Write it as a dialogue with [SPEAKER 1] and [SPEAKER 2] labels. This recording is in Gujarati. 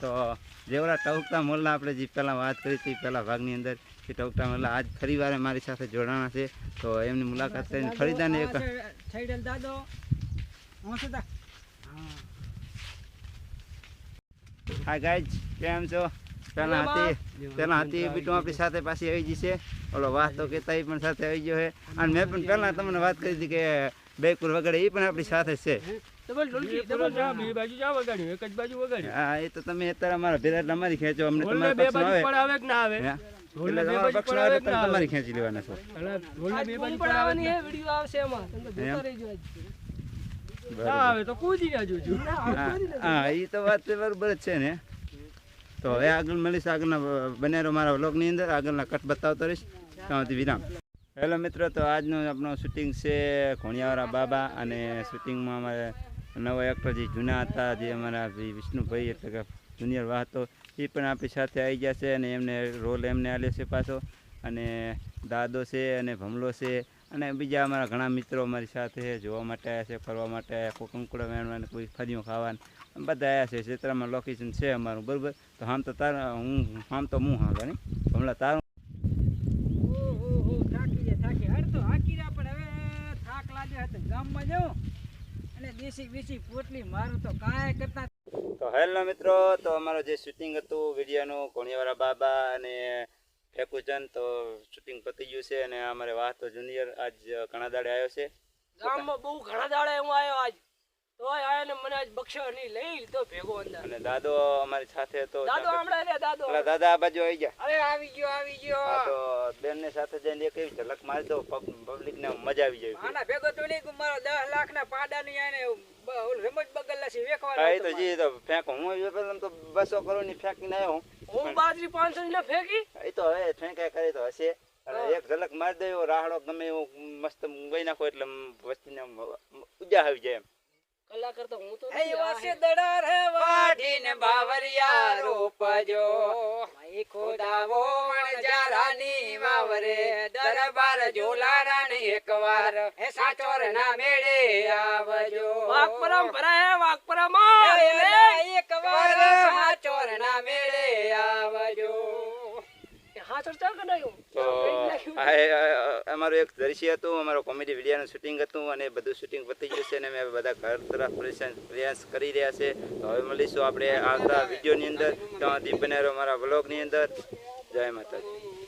[SPEAKER 1] તો જેવડા ટવકતા મોલના આપણે જે પહેલાં વાત કરી હતી પહેલાં ભાગની અંદર કે ટવકતા મોલ્લા આજ ફરી વાર મારી સાથે જોડાણા છે. તો એમની મુલાકાત કરીને ખરીદાને એક
[SPEAKER 2] હું.
[SPEAKER 1] ગાઈજ કેમ છો? પહેલાં હતી પહેલાં હતી બીટું આપણી સાથે પાછી આવી જશે છે. ઓલો વાત તો કહેતા એ પણ સાથે આવી ગયો છે. અને મેં પણ પહેલાં તમને વાત કરી હતી કે બેકુર વગેરે એ પણ આપણી સાથે છે.
[SPEAKER 3] ડબલ ઢોલકી ડબલ જા બે બાજુ જા વગાડ્યું એક જ બાજુ વગાડ્યું.
[SPEAKER 1] હા એ તો તમે અત્યારે અમારા ભેરા અમારી ખેંચો અમને તમારા
[SPEAKER 3] બાજુ
[SPEAKER 1] આવે.
[SPEAKER 3] કે ના આવે?
[SPEAKER 1] એટલે તમારા આવે તો
[SPEAKER 3] ના
[SPEAKER 1] તમારી ખેંચી લેવાના છો.
[SPEAKER 3] આવે તો કૂદી જોજો.
[SPEAKER 1] હા એ તો વાત બરાબર જ છે ને. તો હવે આગળ મળીશ આગળના બનેરો મારા વ્લોગની અંદર આગળના કટ બતાવતો રહીશ. ત્યાંથી વિરામ. હેલો મિત્રો, તો આજનું આપણું શૂટિંગ છે ઘોણિયાવાળા બાબા અને શૂટિંગમાં અમારે નવા એક્ટર જે જૂના હતા, જે અમારા વિષ્ણુભાઈ એટલે કે જુનિયર વાહતો, એ પણ આપણી સાથે આવી ગયા છે અને એમને રોલ એમને આલ્યો છે પાછો. અને દાદો છે અને ભમલો છે અને બીજા અમારા ઘણા મિત્રો અમારી સાથે જોવા માટે આવ્યા છે, ફરવા માટે આવ્યા કોઈ કંકુડા મેળવાને કોઈ ફરીઓ ખાવાનું બધા આવ્યા છે. ક્ષેત્રમાં લોકેશન છે અમારું, બરાબર? તો આમ તો તારા, હું, આમ તો હું હા ભમલા તારું
[SPEAKER 2] ઓહો થાકી જાય થાકી હાર તો હાકી રહ્યા પણ હવે હતો ગામમાં જાઉં. અને દેશી બેસી પોટલી મારું તો કાંઈ કરતા
[SPEAKER 1] તો હેલો મિત્રો તો અમારું જે શૂટિંગ હતું વિડીયોનું કોણિયાવાળા બાબા અને ફેકુજન તો શૂટિંગ પતી ગયું છે અને અમારે વાહ તો જુનિયર આજ ઘણા દાડે આવ્યો છે.
[SPEAKER 3] ગામમાં બહુ ઘણા દાડે હું આવ્યો આજ. તોય આયા મને આજ બક્ષો નહીં લઈ લીધો ભેગો અંદર.
[SPEAKER 1] અને દાદો અમારી સાથે હતો
[SPEAKER 3] દાદો હમણાં રે દાદો.
[SPEAKER 1] પેલા દાદા આ બાજુ આવી ગયા.
[SPEAKER 2] અરે આવી ગયો આવી ગયો.
[SPEAKER 1] તો બેન ને સાથે જઈને એક એવી ઝલક મારી દો પબ્લિક ને મજા આવી જાય.
[SPEAKER 2] આના ભેગો તો નહીં મારો દસ લાખ ના પાડા ની આને બગલ્લા છે
[SPEAKER 1] હા તો જી તો ફેંકો. હું પેલા તો બસો કરોડની ફેંકીને આવ્યો હું.
[SPEAKER 3] હું બાજરી પાંચસો ની ફેંકી?
[SPEAKER 1] એ તો હવે ફેંકાય કરે તો હશે. એક ઝલક મારી દે રાહડો ગમે મસ્ત ગઈ નાખો એટલે વસ્તીને ઉજા આવી જાય એમ.
[SPEAKER 3] કલાકાર તો હું તો
[SPEAKER 2] એ
[SPEAKER 3] નથી.
[SPEAKER 2] વાસે દડા રે વાઢીને બાવરિયા રોપજો. માઈ ખોદાવો વણજારાની વાવરે દરબાર જોલારા ને એકવાર હે સાચોર ના મેળે આવજો.
[SPEAKER 3] વાક પરંપરા હે વાક પરંપરા
[SPEAKER 2] એકવાર
[SPEAKER 1] અમારું એક દ્રશ્ય હતું અમારો કોમેડી વિડીયાનું શૂટિંગ હતું અને બધું શૂટિંગ પતી ગયું છે અને અમે બધા ઘર તરફ પ્રયાસ- કરી રહ્યા છે. તો હવે મળીશું આપણે આવતા વિડીયોની અંદર. ત્યાં દીપ બનાવ્યો મારા બ્લોગની અંદર. જય માતાજી.